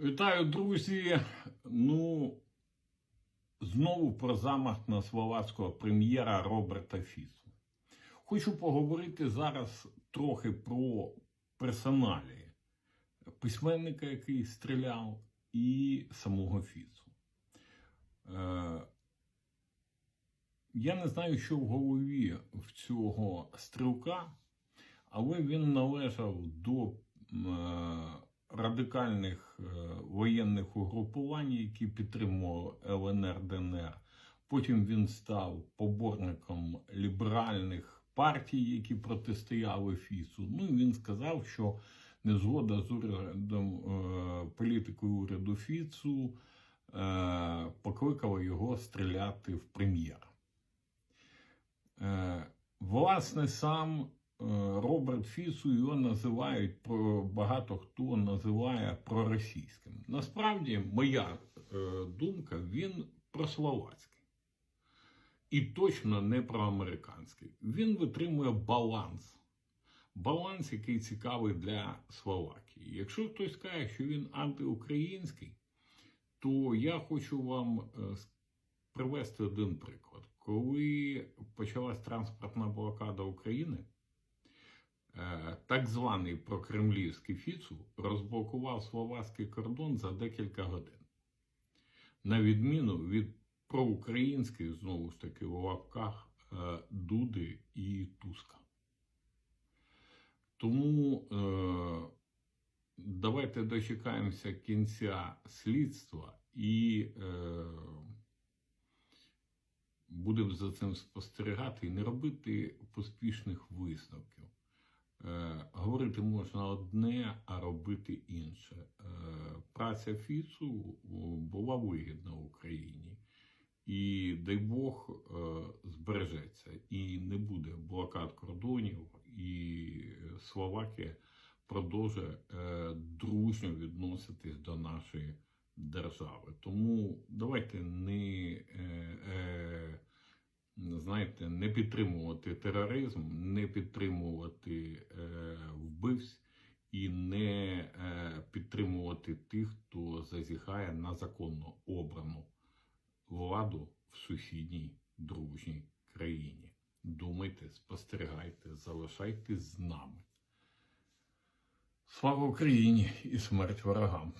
Вітаю, друзі. Ну, знову про замах на словацького прем'єра Роберта Фісу. Хочу поговорити зараз трохи про персоналі письменника, який стріляв, і самого Фісу. Е, я не знаю, що в голові в цього стрілка, але він належав до е, радикальних е, воєнних угрупувань, які підтримували ЛНР ДНР. Потім він став поборником ліберальних партій, які протистояли Фісу. Ну і він сказав, що незгода з урядом е, політикою уряду Фіцу е, покликала його стріляти в прем'єра. Власне, сам Роберт Фісу його називають багато хто називає проросійським. Насправді, моя е, думка, він прословацький. І точно не проамериканський. Він витримує баланс. Баланс, який цікавий для Словакії. Якщо хтось каже, що він антиукраїнський, то я хочу вам е, привести один приклад. Коли почалась транспортна блокада України, е, так званий прокремлівський Фіцу розблокував словацький кордон за декілька годин. На відміну від проукраїнських, знову ж таки, у лапках е, Дуди і Туска. Тому е, давайте дочекаємося кінця слідства і е, будемо за цим спостерігати і не робити поспішних висновків. Е, говорити можна одне, а робити інше. Е, праця Фіцу була вигідна Україні. І дай Бог е, збережеться, і не буде блокад кордонів, і Словакія продовжує е, дружньо відноситись до нашої держави. Тому давайте не, е, е, знаєте, не підтримувати тероризм, не підтримувати е, вбивць і не е, підтримувати тих, хто зазіхає на законно обрану владу в сусідній дружній країні. Думайте, спостерігайте, залишайтесь з нами. Слава Україні і смерть ворогам!